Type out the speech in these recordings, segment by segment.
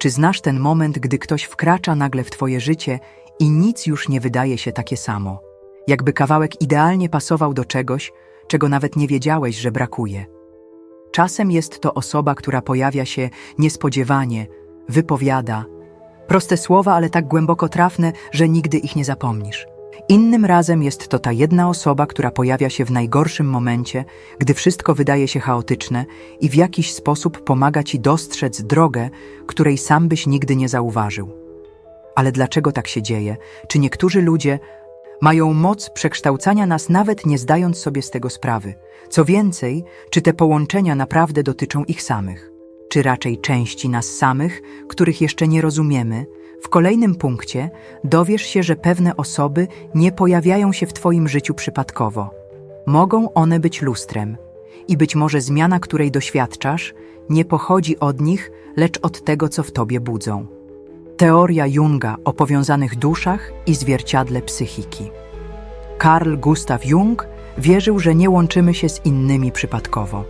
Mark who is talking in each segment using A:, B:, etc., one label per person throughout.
A: Czy znasz ten moment, gdy ktoś wkracza nagle w twoje życie i nic już nie wydaje się takie samo? Jakby kawałek idealnie pasował do czegoś, czego nawet nie wiedziałeś, że brakuje. Czasem jest to osoba, która pojawia się niespodziewanie, wypowiada. Proste słowa, ale tak głęboko trafne, że nigdy ich nie zapomnisz. Innym razem jest to ta jedna osoba, która pojawia się w najgorszym momencie, gdy wszystko wydaje się chaotyczne i w jakiś sposób pomaga ci dostrzec drogę, której sam byś nigdy nie zauważył. Ale dlaczego tak się dzieje? Czy niektórzy ludzie mają moc przekształcania nas nawet nie zdając sobie z tego sprawy? Co więcej, czy te połączenia naprawdę dotyczą ich samych? Czy raczej części nas samych, których jeszcze nie rozumiemy? W kolejnym punkcie dowiesz się, że pewne osoby nie pojawiają się w Twoim życiu przypadkowo. Mogą one być lustrem i być może zmiana, której doświadczasz, nie pochodzi od nich, lecz od tego, co w Tobie budzą. Teoria Junga o powiązanych duszach i zwierciadle psychiki. Carl Gustav Jung wierzył, że nie łączymy się z innymi przypadkowo.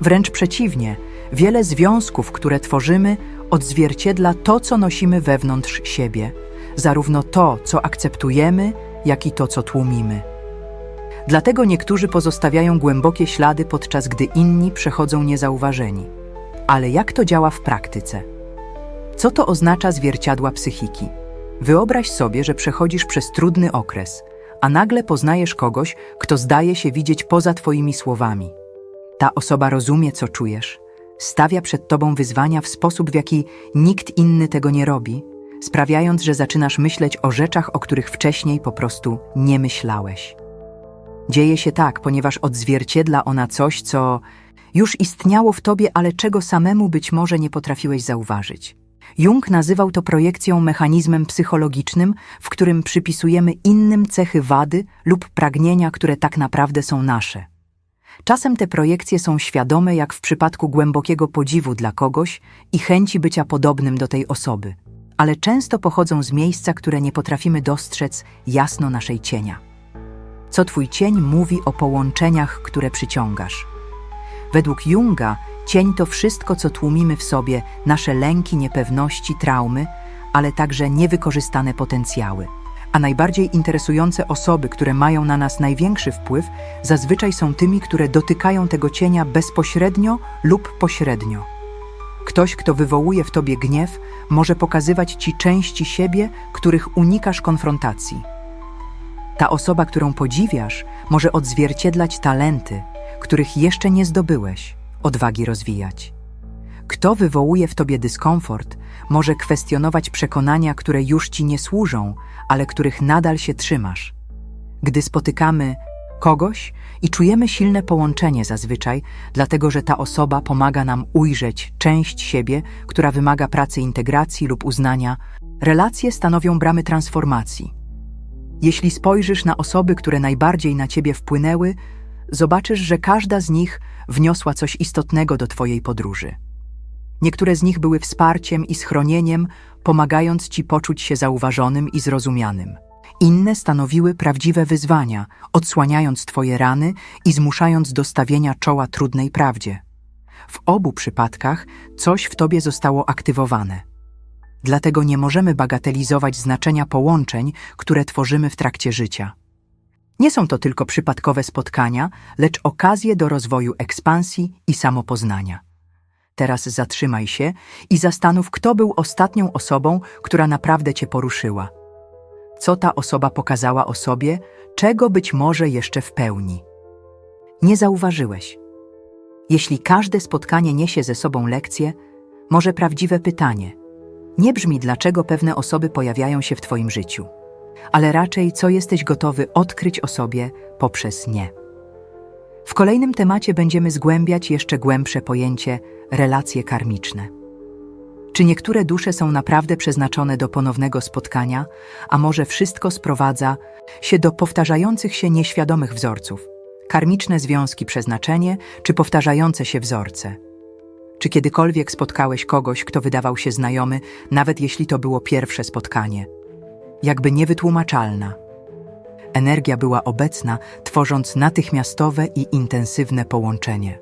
A: Wręcz przeciwnie, wiele związków, które tworzymy, odzwierciedla to, co nosimy wewnątrz siebie, zarówno to, co akceptujemy, jak i to, co tłumimy. Dlatego niektórzy pozostawiają głębokie ślady, podczas gdy inni przechodzą niezauważeni. Ale jak to działa w praktyce? Co to oznacza zwierciadła psychiki? Wyobraź sobie, że przechodzisz przez trudny okres, a nagle poznajesz kogoś, kto zdaje się widzieć poza Twoimi słowami. Ta osoba rozumie, co czujesz, stawia przed Tobą wyzwania w sposób, w jaki nikt inny tego nie robi, sprawiając, że zaczynasz myśleć o rzeczach, o których wcześniej po prostu nie myślałeś. Dzieje się tak, ponieważ odzwierciedla ona coś, co już istniało w Tobie, ale czego samemu być może nie potrafiłeś zauważyć. Jung nazywał to projekcją mechanizmem psychologicznym, w którym przypisujemy innym cechy wady lub pragnienia, które tak naprawdę są nasze. Czasem te projekcje są świadome, jak w przypadku głębokiego podziwu dla kogoś i chęci bycia podobnym do tej osoby, ale często pochodzą z miejsca, które nie potrafimy dostrzec jasno naszej cienia. Co twój cień mówi o połączeniach, które przyciągasz? Według Junga cień to wszystko, co tłumimy w sobie, nasze lęki, niepewności, traumy, ale także niewykorzystane potencjały. A najbardziej interesujące osoby, które mają na nas największy wpływ, zazwyczaj są tymi, które dotykają tego cienia bezpośrednio lub pośrednio. Ktoś, kto wywołuje w tobie gniew, może pokazywać ci części siebie, których unikasz konfrontacji. Ta osoba, którą podziwiasz, może odzwierciedlać talenty, których jeszcze nie zdobyłeś, odwagi rozwijać. Kto wywołuje w tobie dyskomfort, może kwestionować przekonania, które już ci nie służą, ale których nadal się trzymasz. Gdy spotykamy kogoś i czujemy silne połączenie zazwyczaj, dlatego że ta osoba pomaga nam ujrzeć część siebie, która wymaga pracy integracji lub uznania, relacje stanowią bramy transformacji. Jeśli spojrzysz na osoby, które najbardziej na ciebie wpłynęły, zobaczysz, że każda z nich wniosła coś istotnego do twojej podróży. Niektóre z nich były wsparciem i schronieniem, pomagając ci poczuć się zauważonym i zrozumianym. Inne stanowiły prawdziwe wyzwania, odsłaniając twoje rany i zmuszając do stawienia czoła trudnej prawdzie. W obu przypadkach coś w tobie zostało aktywowane. Dlatego nie możemy bagatelizować znaczenia połączeń, które tworzymy w trakcie życia. Nie są to tylko przypadkowe spotkania, lecz okazje do rozwoju ekspansji i samopoznania. Teraz zatrzymaj się i zastanów, kto był ostatnią osobą, która naprawdę cię poruszyła. Co ta osoba pokazała o sobie, czego być może jeszcze w pełni. Nie zauważyłeś. Jeśli każde spotkanie niesie ze sobą lekcję, może prawdziwe pytanie. Nie brzmi, dlaczego pewne osoby pojawiają się w Twoim życiu, ale raczej, co jesteś gotowy odkryć o sobie poprzez nie. W kolejnym temacie będziemy zgłębiać jeszcze głębsze pojęcie relacje karmiczne. Czy niektóre dusze są naprawdę przeznaczone do ponownego spotkania, a może wszystko sprowadza się do powtarzających się nieświadomych wzorców? Karmiczne związki przeznaczenie czy powtarzające się wzorce? Czy kiedykolwiek spotkałeś kogoś, kto wydawał się znajomy, nawet jeśli to było pierwsze spotkanie? Jakby niewytłumaczalna. Energia była obecna, tworząc natychmiastowe i intensywne połączenie.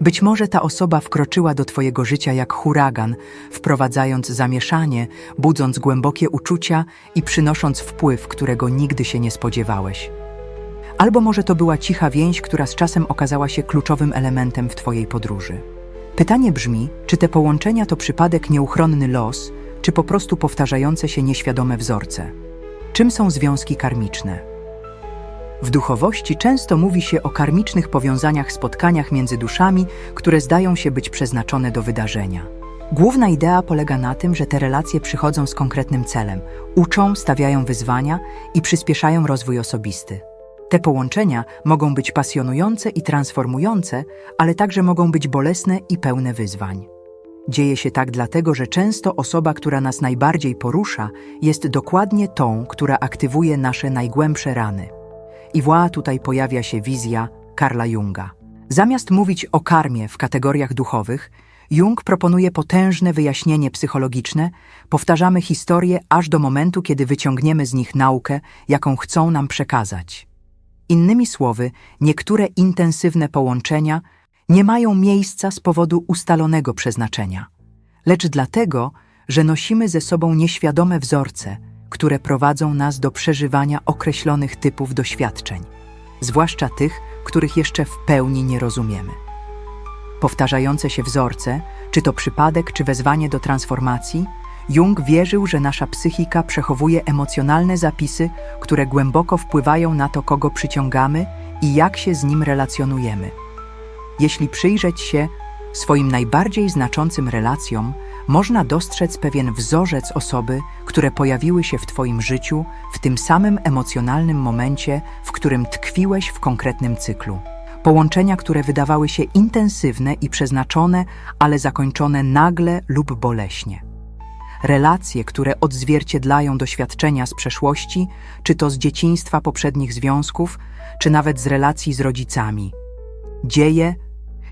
A: Być może ta osoba wkroczyła do Twojego życia jak huragan, wprowadzając zamieszanie, budząc głębokie uczucia i przynosząc wpływ, którego nigdy się nie spodziewałeś. Albo może to była cicha więź, która z czasem okazała się kluczowym elementem w Twojej podróży. Pytanie brzmi, czy te połączenia to przypadek nieuchronny los, czy po prostu powtarzające się nieświadome wzorce? Czym są związki karmiczne? W duchowości często mówi się o karmicznych powiązaniach, spotkaniach między duszami, które zdają się być przeznaczone do wydarzenia. Główna idea polega na tym, że te relacje przychodzą z konkretnym celem, uczą, stawiają wyzwania i przyspieszają rozwój osobisty. Te połączenia mogą być pasjonujące i transformujące, ale także mogą być bolesne i pełne wyzwań. Dzieje się tak dlatego, że często osoba, która nas najbardziej porusza, jest dokładnie tą, która aktywuje nasze najgłębsze rany. I wła tutaj pojawia się wizja Karla Junga. Zamiast mówić o karmie w kategoriach duchowych, Jung proponuje potężne wyjaśnienie psychologiczne, powtarzamy historię aż do momentu, kiedy wyciągniemy z nich naukę, jaką chcą nam przekazać. Innymi słowy, niektóre intensywne połączenia nie mają miejsca z powodu ustalonego przeznaczenia, lecz dlatego, że nosimy ze sobą nieświadome wzorce, które prowadzą nas do przeżywania określonych typów doświadczeń, zwłaszcza tych, których jeszcze w pełni nie rozumiemy. Powtarzające się wzorce, czy to przypadek, czy wezwanie do transformacji, Jung wierzył, że nasza psychika przechowuje emocjonalne zapisy, które głęboko wpływają na to, kogo przyciągamy i jak się z nim relacjonujemy. Jeśli przyjrzeć się swoim najbardziej znaczącym relacjom, można dostrzec pewien wzorzec osoby, które pojawiły się w Twoim życiu w tym samym emocjonalnym momencie, w którym tkwiłeś w konkretnym cyklu. Połączenia, które wydawały się intensywne i przeznaczone, ale zakończone nagle lub boleśnie. Relacje, które odzwierciedlają doświadczenia z przeszłości, czy to z dzieciństwa poprzednich związków, czy nawet z relacji z rodzicami. Dzieje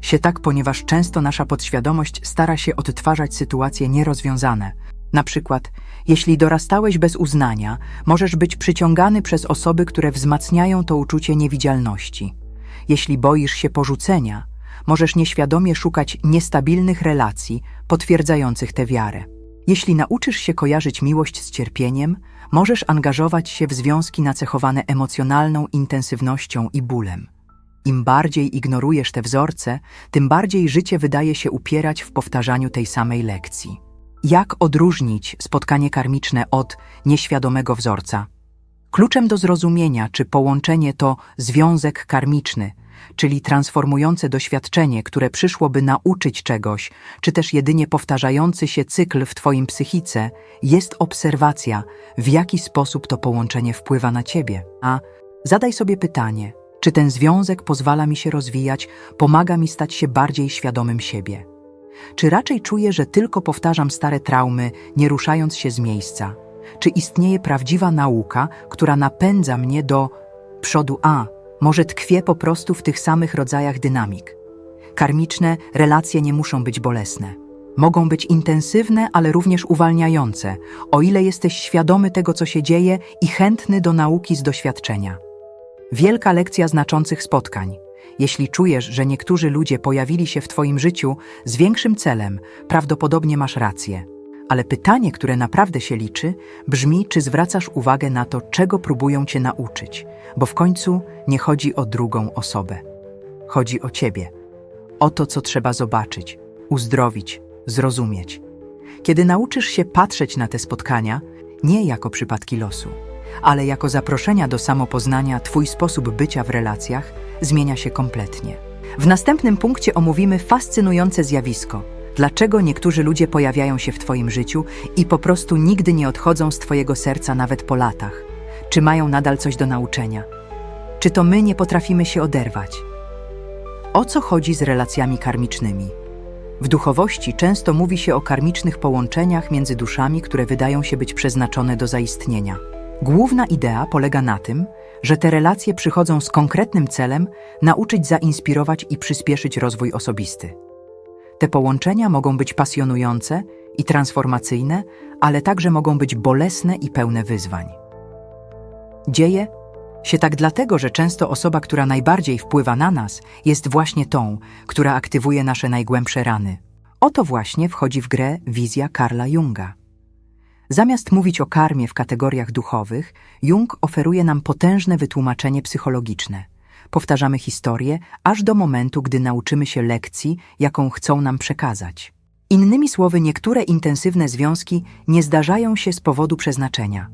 A: się tak, ponieważ często nasza podświadomość stara się odtwarzać sytuacje nierozwiązane. Na przykład, jeśli dorastałeś bez uznania, możesz być przyciągany przez osoby, które wzmacniają to uczucie niewidzialności. Jeśli boisz się porzucenia, możesz nieświadomie szukać niestabilnych relacji potwierdzających tę wiarę. Jeśli nauczysz się kojarzyć miłość z cierpieniem, możesz angażować się w związki nacechowane emocjonalną intensywnością i bólem. Im bardziej ignorujesz te wzorce, tym bardziej życie wydaje się upierać w powtarzaniu tej samej lekcji. Jak odróżnić spotkanie karmiczne od nieświadomego wzorca? Kluczem do zrozumienia, czy połączenie to związek karmiczny, czyli transformujące doświadczenie, które przyszłoby nauczyć czegoś, czy też jedynie powtarzający się cykl w Twoim psychice, jest obserwacja, w jaki sposób to połączenie wpływa na Ciebie. A zadaj sobie pytanie, czy ten związek pozwala mi się rozwijać, pomaga mi stać się bardziej świadomym siebie? Czy raczej czuję, że tylko powtarzam stare traumy, nie ruszając się z miejsca? Czy istnieje prawdziwa nauka, która napędza mnie do przodu A? Może tkwię po prostu w tych samych rodzajach dynamik. Karmiczne relacje nie muszą być bolesne. Mogą być intensywne, ale również uwalniające, o ile jesteś świadomy tego, co się dzieje i chętny do nauki z doświadczenia. Wielka lekcja znaczących spotkań. Jeśli czujesz, że niektórzy ludzie pojawili się w Twoim życiu z większym celem, prawdopodobnie masz rację. Ale pytanie, które naprawdę się liczy, brzmi, czy zwracasz uwagę na to, czego próbują Cię nauczyć, bo w końcu nie chodzi o drugą osobę. Chodzi o Ciebie. O to, co trzeba zobaczyć, uzdrowić, zrozumieć. Kiedy nauczysz się patrzeć na te spotkania, nie jako przypadki losu, ale jako zaproszenia do samopoznania, Twój sposób bycia w relacjach zmienia się kompletnie. W następnym punkcie omówimy fascynujące zjawisko. Dlaczego niektórzy ludzie pojawiają się w Twoim życiu i po prostu nigdy nie odchodzą z Twojego serca nawet po latach? Czy mają nadal coś do nauczenia? Czy to my nie potrafimy się oderwać? O co chodzi z relacjami karmicznymi? W duchowości często mówi się o karmicznych połączeniach między duszami, które wydają się być przeznaczone do zaistnienia. Główna idea polega na tym, że te relacje przychodzą z konkretnym celem nauczyć zainspirować i przyspieszyć rozwój osobisty. Te połączenia mogą być pasjonujące i transformacyjne, ale także mogą być bolesne i pełne wyzwań. Dzieje się tak dlatego, że często osoba, która najbardziej wpływa na nas, jest właśnie tą, która aktywuje nasze najgłębsze rany. Oto właśnie wchodzi w grę wizja Karla Junga. Zamiast mówić o karmie w kategoriach duchowych, Jung oferuje nam potężne wytłumaczenie psychologiczne. Powtarzamy historię aż do momentu, gdy nauczymy się lekcji, jaką chcą nam przekazać. Innymi słowy, niektóre intensywne związki nie zdarzają się z powodu przeznaczenia,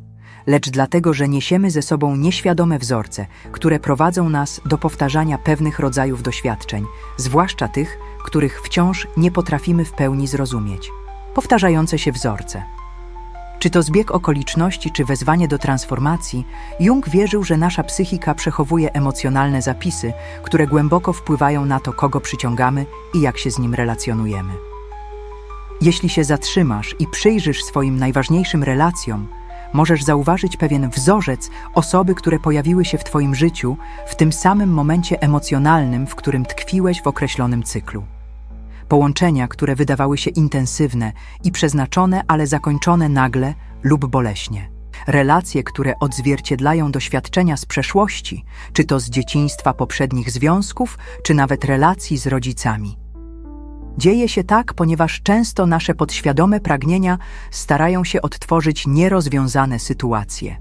A: lecz dlatego, że niesiemy ze sobą nieświadome wzorce, które prowadzą nas do powtarzania pewnych rodzajów doświadczeń, zwłaszcza tych, których wciąż nie potrafimy w pełni zrozumieć. Powtarzające się wzorce. Czy to zbieg okoliczności, czy wezwanie do transformacji, Jung wierzył, że nasza psychika przechowuje emocjonalne zapisy, które głęboko wpływają na to, kogo przyciągamy i jak się z nim relacjonujemy. Jeśli się zatrzymasz i przyjrzysz swoim najważniejszym relacjom, możesz zauważyć pewien wzorzec osoby, które pojawiły się w Twoim życiu w tym samym momencie emocjonalnym, w którym tkwiłeś w określonym cyklu. Połączenia, które wydawały się intensywne i przeznaczone, ale zakończone nagle lub boleśnie. Relacje, które odzwierciedlają doświadczenia z przeszłości, czy to z dzieciństwa poprzednich związków, czy nawet relacji z rodzicami. Dzieje się tak, ponieważ często nasze podświadome pragnienia starają się odtworzyć nierozwiązane sytuacje.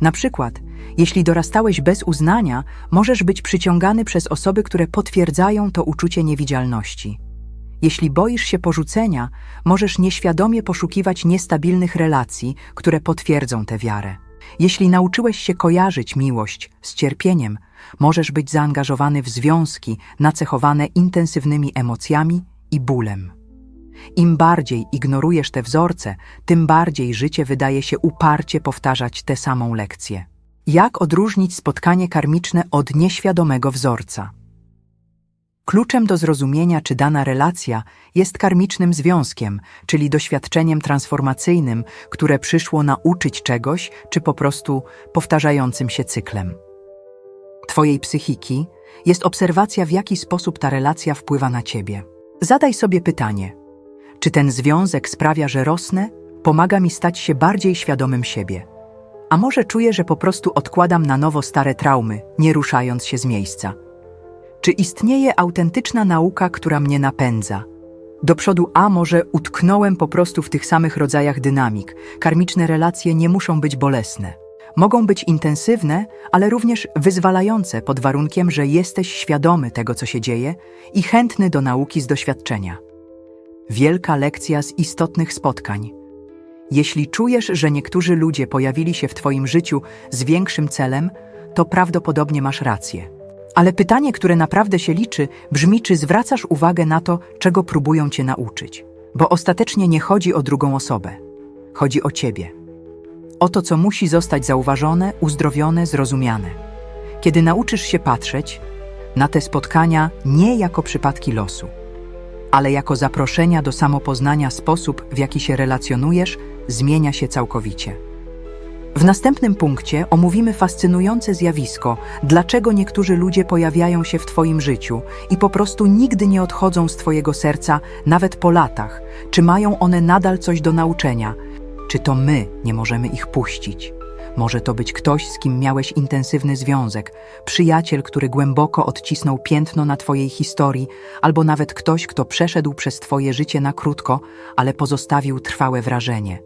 A: Na przykład, jeśli dorastałeś bez uznania, możesz być przyciągany przez osoby, które potwierdzają to uczucie niewidzialności. Jeśli boisz się porzucenia, możesz nieświadomie poszukiwać niestabilnych relacji, które potwierdzą tę wiarę. Jeśli nauczyłeś się kojarzyć miłość z cierpieniem, możesz być zaangażowany w związki nacechowane intensywnymi emocjami i bólem. Im bardziej ignorujesz te wzorce, tym bardziej życie wydaje się uparcie powtarzać tę samą lekcję. Jak odróżnić spotkanie karmiczne od nieświadomego wzorca? Kluczem do zrozumienia, czy dana relacja jest karmicznym związkiem, czyli doświadczeniem transformacyjnym, które przyszło nauczyć czegoś, czy po prostu powtarzającym się cyklem. Twojej psychiki jest obserwacja, w jaki sposób ta relacja wpływa na ciebie. Zadaj sobie pytanie: czy ten związek sprawia, że rosnę, pomaga mi stać się bardziej świadomym siebie? A może czuję, że po prostu odkładam na nowo stare traumy, nie ruszając się z miejsca? Czy istnieje autentyczna nauka, która mnie napędza? Do przodu, a może utknąłem po prostu w tych samych rodzajach dynamik. Karmiczne relacje nie muszą być bolesne. Mogą być intensywne, ale również wyzwalające pod warunkiem, że jesteś świadomy tego, co się dzieje i chętny do nauki z doświadczenia. Wielka lekcja z istotnych spotkań. Jeśli czujesz, że niektórzy ludzie pojawili się w Twoim życiu z większym celem, to prawdopodobnie masz rację. Ale pytanie, które naprawdę się liczy, brzmi, czy zwracasz uwagę na to, czego próbują cię nauczyć. Bo ostatecznie nie chodzi o drugą osobę. Chodzi o ciebie. O to, co musi zostać zauważone, uzdrowione, zrozumiane. Kiedy nauczysz się patrzeć na te spotkania nie jako przypadki losu, ale jako zaproszenia do samopoznania sposób, w jaki się relacjonujesz, zmienia się całkowicie. W następnym punkcie omówimy fascynujące zjawisko, dlaczego niektórzy ludzie pojawiają się w Twoim życiu i po prostu nigdy nie odchodzą z Twojego serca, nawet po latach. Czy mają one nadal coś do nauczenia? Czy to my nie możemy ich puścić? Może to być ktoś, z kim miałeś intensywny związek, przyjaciel, który głęboko odcisnął piętno na Twojej historii, albo nawet ktoś, kto przeszedł przez Twoje życie na krótko, ale pozostawił trwałe wrażenie.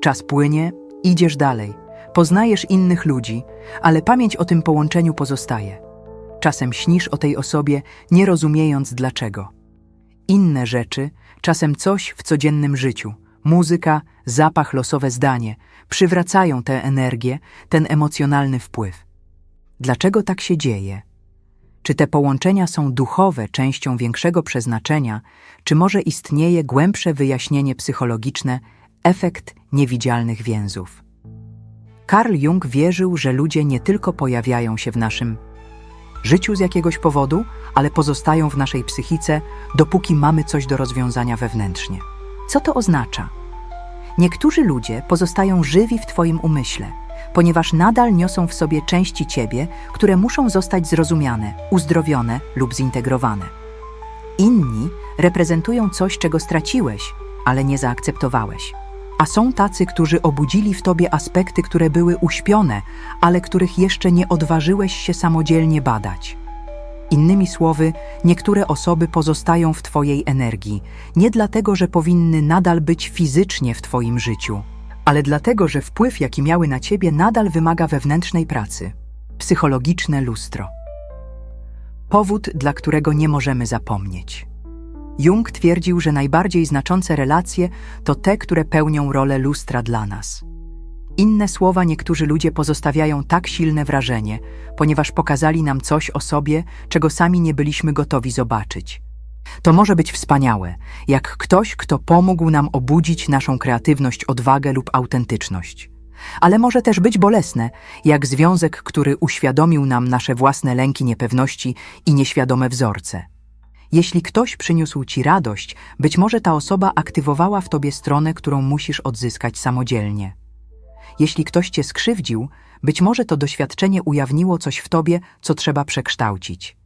A: Czas płynie, Idziesz dalej, poznajesz innych ludzi, ale pamięć o tym połączeniu pozostaje. Czasem śnisz o tej osobie, nie rozumiejąc dlaczego. Inne rzeczy, czasem coś w codziennym życiu, muzyka, zapach, losowe zdanie, przywracają tę energię, ten emocjonalny wpływ. Dlaczego tak się dzieje? Czy te połączenia są duchowe, częścią większego przeznaczenia, czy może istnieje głębsze wyjaśnienie psychologiczne, efekt niewidzialnych więzów. Carl Jung wierzył, że ludzie nie tylko pojawiają się w naszym życiu z jakiegoś powodu, ale pozostają w naszej psychice, dopóki mamy coś do rozwiązania wewnętrznie. Co to oznacza? Niektórzy ludzie pozostają żywi w Twoim umyśle, ponieważ nadal niosą w sobie części Ciebie, które muszą zostać zrozumiane, uzdrowione lub zintegrowane. Inni reprezentują coś, czego straciłeś, ale nie zaakceptowałeś. A są tacy, którzy obudzili w tobie aspekty, które były uśpione, ale których jeszcze nie odważyłeś się samodzielnie badać. Innymi słowy, niektóre osoby pozostają w Twojej energii nie dlatego, że powinny nadal być fizycznie w Twoim życiu, ale dlatego, że wpływ, jaki miały na Ciebie, nadal wymaga wewnętrznej pracy. Psychologiczne lustro. Powód, dla którego nie możemy zapomnieć. Jung twierdził, że najbardziej znaczące relacje to te, które pełnią rolę lustra dla nas. Inne słowa niektórzy ludzie pozostawiają tak silne wrażenie, ponieważ pokazali nam coś o sobie, czego sami nie byliśmy gotowi zobaczyć. To może być wspaniałe, jak ktoś, kto pomógł nam obudzić naszą kreatywność, odwagę lub autentyczność. Ale może też być bolesne, jak związek, który uświadomił nam nasze własne lęki, niepewności i nieświadome wzorce. Jeśli ktoś przyniósł ci radość, być może ta osoba aktywowała w tobie stronę, którą musisz odzyskać samodzielnie. Jeśli ktoś cię skrzywdził, być może to doświadczenie ujawniło coś w tobie, co trzeba przekształcić.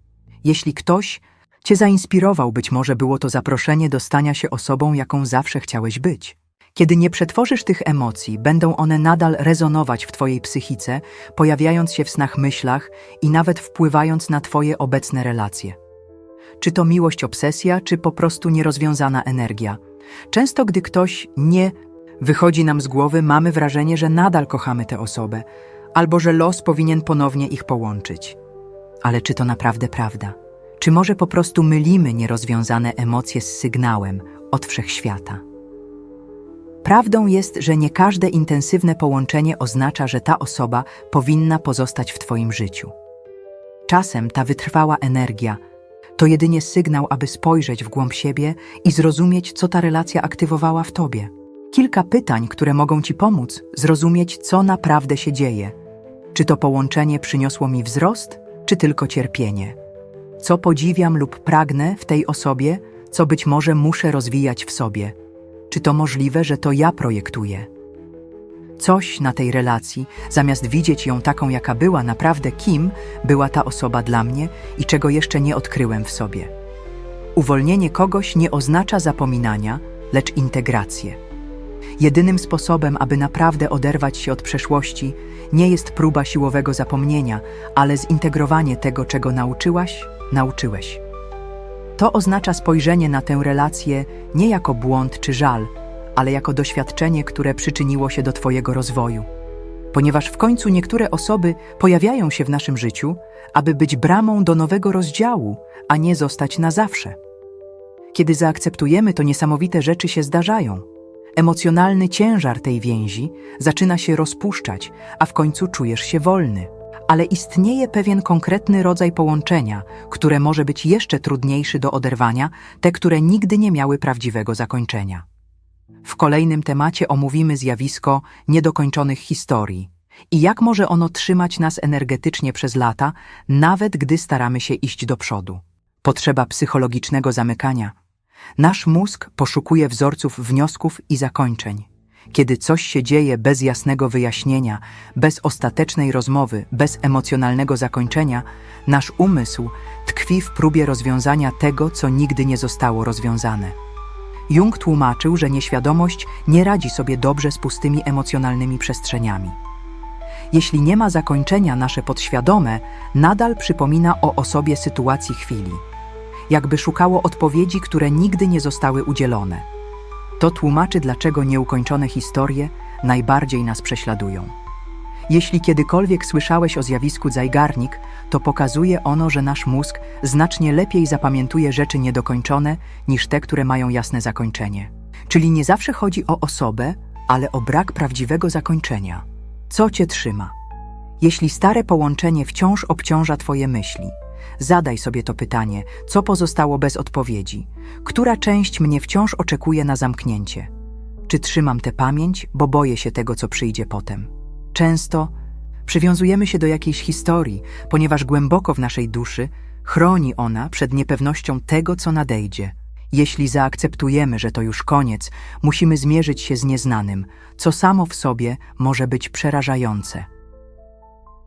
A: Jeśli ktoś cię zainspirował, być może było to zaproszenie do stania się osobą, jaką zawsze chciałeś być. Kiedy nie przetworzysz tych emocji, będą one nadal rezonować w twojej psychice, pojawiając się w snach myślach i nawet wpływając na twoje obecne relacje. Czy to miłość, obsesja, czy po prostu nierozwiązana energia. Często, gdy ktoś nie wychodzi nam z głowy, mamy wrażenie, że nadal kochamy tę osobę, albo że los powinien ponownie ich połączyć. Ale czy to naprawdę prawda? Czy może po prostu mylimy nierozwiązane emocje z sygnałem od wszechświata? Prawdą jest, że nie każde intensywne połączenie oznacza, że ta osoba powinna pozostać w Twoim życiu. Czasem ta wytrwała energia to jedynie sygnał, aby spojrzeć w głąb siebie i zrozumieć, co ta relacja aktywowała w Tobie. Kilka pytań, które mogą Ci pomóc zrozumieć, co naprawdę się dzieje. Czy to połączenie przyniosło mi wzrost, czy tylko cierpienie? Co podziwiam lub pragnę w tej osobie, co być może muszę rozwijać w sobie? Czy to możliwe, że to ja projektuję? Coś na tej relacji, zamiast widzieć ją taką, jaka była, naprawdę kim była ta osoba dla mnie i czego jeszcze nie odkryłem w sobie. Uwolnienie kogoś nie oznacza zapominania, lecz integrację. Jedynym sposobem, aby naprawdę oderwać się od przeszłości, nie jest próba siłowego zapomnienia, ale zintegrowanie tego, czego nauczyłaś, nauczyłeś. To oznacza spojrzenie na tę relację nie jako błąd czy żal, ale jako doświadczenie, które przyczyniło się do Twojego rozwoju. Ponieważ w końcu niektóre osoby pojawiają się w naszym życiu, aby być bramą do nowego rozdziału, a nie zostać na zawsze. Kiedy zaakceptujemy to, niesamowite rzeczy się zdarzają. Emocjonalny ciężar tej więzi zaczyna się rozpuszczać, a w końcu czujesz się wolny. Ale istnieje pewien konkretny rodzaj połączenia, które może być jeszcze trudniejszy do oderwania, te, które nigdy nie miały prawdziwego zakończenia. W kolejnym temacie omówimy zjawisko niedokończonych historii i jak może ono trzymać nas energetycznie przez lata, nawet gdy staramy się iść do przodu. Potrzeba psychologicznego zamykania. Nasz mózg poszukuje wzorców wniosków i zakończeń. Kiedy coś się dzieje bez jasnego wyjaśnienia, bez ostatecznej rozmowy, bez emocjonalnego zakończenia, nasz umysł tkwi w próbie rozwiązania tego, co nigdy nie zostało rozwiązane. Jung tłumaczył, że nieświadomość nie radzi sobie dobrze z pustymi emocjonalnymi przestrzeniami. Jeśli nie ma zakończenia, nasze podświadome nadal przypomina o osobie sytuacji chwili, jakby szukało odpowiedzi, które nigdy nie zostały udzielone. To tłumaczy, dlaczego nieukończone historie najbardziej nas prześladują. Jeśli kiedykolwiek słyszałeś o zjawisku zajgarnik, to pokazuje ono, że nasz mózg znacznie lepiej zapamiętuje rzeczy niedokończone niż te, które mają jasne zakończenie. Czyli nie zawsze chodzi o osobę, ale o brak prawdziwego zakończenia. Co cię trzyma? Jeśli stare połączenie wciąż obciąża twoje myśli, zadaj sobie to pytanie, co pozostało bez odpowiedzi? Która część mnie wciąż oczekuje na zamknięcie? Czy trzymam tę pamięć, bo boję się tego, co przyjdzie potem? Często przywiązujemy się do jakiejś historii, ponieważ głęboko w naszej duszy chroni ona przed niepewnością tego, co nadejdzie. Jeśli zaakceptujemy, że to już koniec, musimy zmierzyć się z nieznanym, co samo w sobie może być przerażające.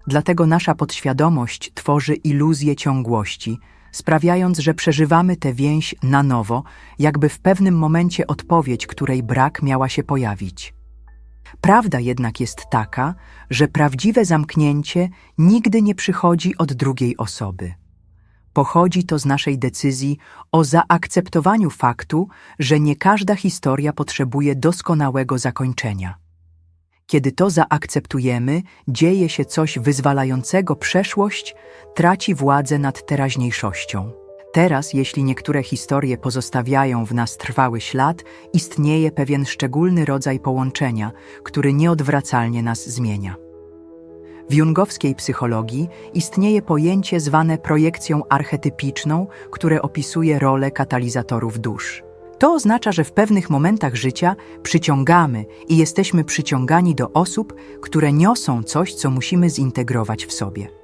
A: Dlatego nasza podświadomość tworzy iluzję ciągłości, sprawiając, że przeżywamy tę więź na nowo, jakby w pewnym momencie odpowiedź, której brak miała się pojawić. Prawda jednak jest taka, że prawdziwe zamknięcie nigdy nie przychodzi od drugiej osoby. Pochodzi to z naszej decyzji o zaakceptowaniu faktu, że nie każda historia potrzebuje doskonałego zakończenia. Kiedy to zaakceptujemy, dzieje się coś wyzwalającego, przeszłość traci władzę nad teraźniejszością. Teraz, jeśli niektóre historie pozostawiają w nas trwały ślad, istnieje pewien szczególny rodzaj połączenia, który nieodwracalnie nas zmienia. W jungowskiej psychologii istnieje pojęcie zwane projekcją archetypiczną, które opisuje rolę katalizatorów dusz. To oznacza, że w pewnych momentach życia przyciągamy i jesteśmy przyciągani do osób, które niosą coś, co musimy zintegrować w sobie.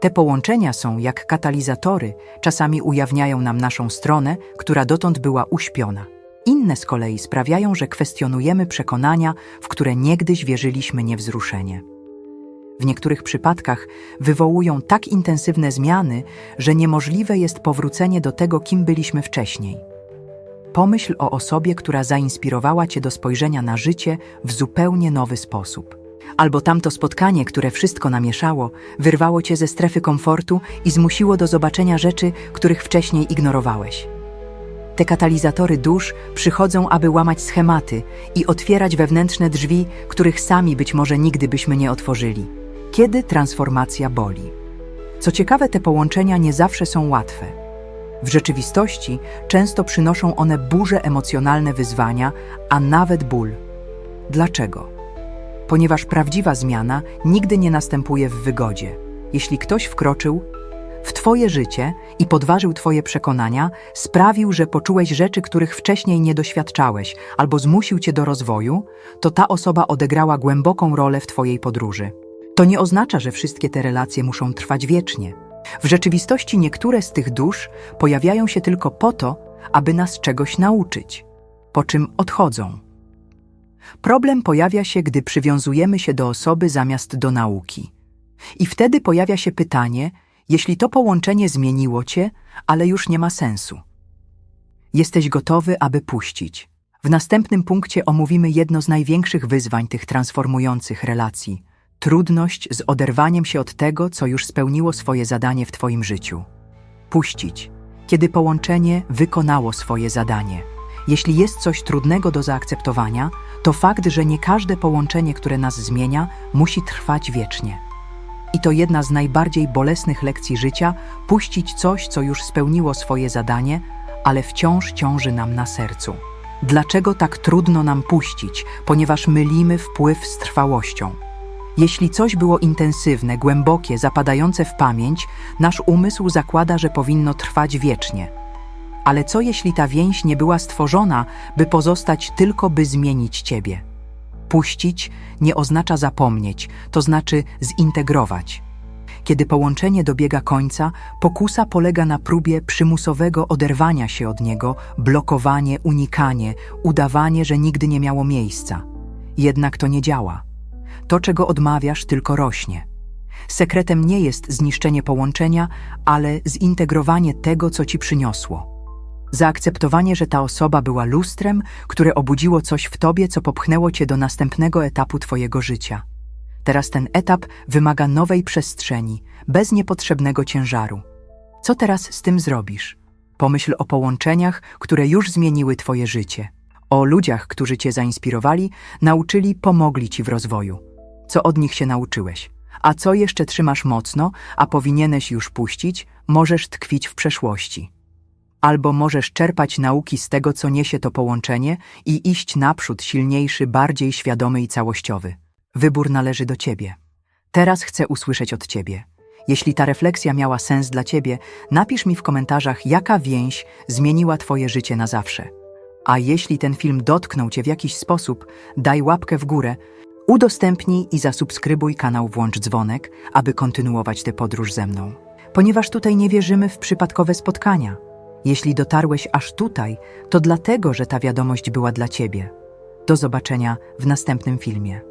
A: Te połączenia są jak katalizatory, czasami ujawniają nam naszą stronę, która dotąd była uśpiona. Inne z kolei sprawiają, że kwestionujemy przekonania, w które niegdyś wierzyliśmy niewzruszenie. W niektórych przypadkach wywołują tak intensywne zmiany, że niemożliwe jest powrócenie do tego, kim byliśmy wcześniej. Pomyśl o osobie, która zainspirowała cię do spojrzenia na życie w zupełnie nowy sposób. Albo tamto spotkanie, które wszystko namieszało, wyrwało cię ze strefy komfortu i zmusiło do zobaczenia rzeczy, których wcześniej ignorowałeś. Te katalizatory dusz przychodzą, aby łamać schematy i otwierać wewnętrzne drzwi, których sami być może nigdy byśmy nie otworzyli. Kiedy transformacja boli? Co ciekawe, te połączenia nie zawsze są łatwe. W rzeczywistości często przynoszą one burze emocjonalne wyzwania, a nawet ból. Dlaczego? Ponieważ prawdziwa zmiana nigdy nie następuje w wygodzie. Jeśli ktoś wkroczył w Twoje życie i podważył Twoje przekonania, sprawił, że poczułeś rzeczy, których wcześniej nie doświadczałeś, albo zmusił Cię do rozwoju, to ta osoba odegrała głęboką rolę w Twojej podróży. To nie oznacza, że wszystkie te relacje muszą trwać wiecznie. W rzeczywistości niektóre z tych dusz pojawiają się tylko po to, aby nas czegoś nauczyć, po czym odchodzą. Problem pojawia się, gdy przywiązujemy się do osoby zamiast do nauki. I wtedy pojawia się pytanie, jeśli to połączenie zmieniło cię, ale już nie ma sensu. Jesteś gotowy, aby puścić. W następnym punkcie omówimy jedno z największych wyzwań tych transformujących relacji trudność z oderwaniem się od tego, co już spełniło swoje zadanie w Twoim życiu. Puścić, kiedy połączenie wykonało swoje zadanie. Jeśli jest coś trudnego do zaakceptowania, to fakt, że nie każde połączenie, które nas zmienia, musi trwać wiecznie. I to jedna z najbardziej bolesnych lekcji życia puścić coś, co już spełniło swoje zadanie, ale wciąż ciąży nam na sercu. Dlaczego tak trudno nam puścić? Ponieważ mylimy wpływ z trwałością. Jeśli coś było intensywne, głębokie, zapadające w pamięć, nasz umysł zakłada, że powinno trwać wiecznie. Ale co jeśli ta więź nie była stworzona, by pozostać tylko, by zmienić ciebie? Puścić nie oznacza zapomnieć, to znaczy zintegrować. Kiedy połączenie dobiega końca, pokusa polega na próbie przymusowego oderwania się od niego, blokowanie, unikanie, udawanie, że nigdy nie miało miejsca. Jednak to nie działa. To, czego odmawiasz, tylko rośnie. Sekretem nie jest zniszczenie połączenia, ale zintegrowanie tego, co ci przyniosło. Zaakceptowanie, że ta osoba była lustrem, które obudziło coś w tobie, co popchnęło cię do następnego etapu twojego życia. Teraz ten etap wymaga nowej przestrzeni, bez niepotrzebnego ciężaru. Co teraz z tym zrobisz? Pomyśl o połączeniach, które już zmieniły twoje życie. O ludziach, którzy cię zainspirowali, nauczyli, pomogli ci w rozwoju. Co od nich się nauczyłeś? A co jeszcze trzymasz mocno, a powinieneś już puścić, możesz tkwić w przeszłości. Albo możesz czerpać nauki z tego, co niesie to połączenie i iść naprzód silniejszy, bardziej świadomy i całościowy. Wybór należy do ciebie. Teraz chcę usłyszeć od ciebie. Jeśli ta refleksja miała sens dla ciebie, napisz mi w komentarzach, jaka więź zmieniła twoje życie na zawsze. A jeśli ten film dotknął cię w jakiś sposób, daj łapkę w górę, udostępnij i zasubskrybuj kanał Włącz Dzwonek, aby kontynuować tę podróż ze mną. Ponieważ tutaj nie wierzymy w przypadkowe spotkania. Jeśli dotarłeś aż tutaj, to dlatego, że ta wiadomość była dla ciebie. Do zobaczenia w następnym filmie.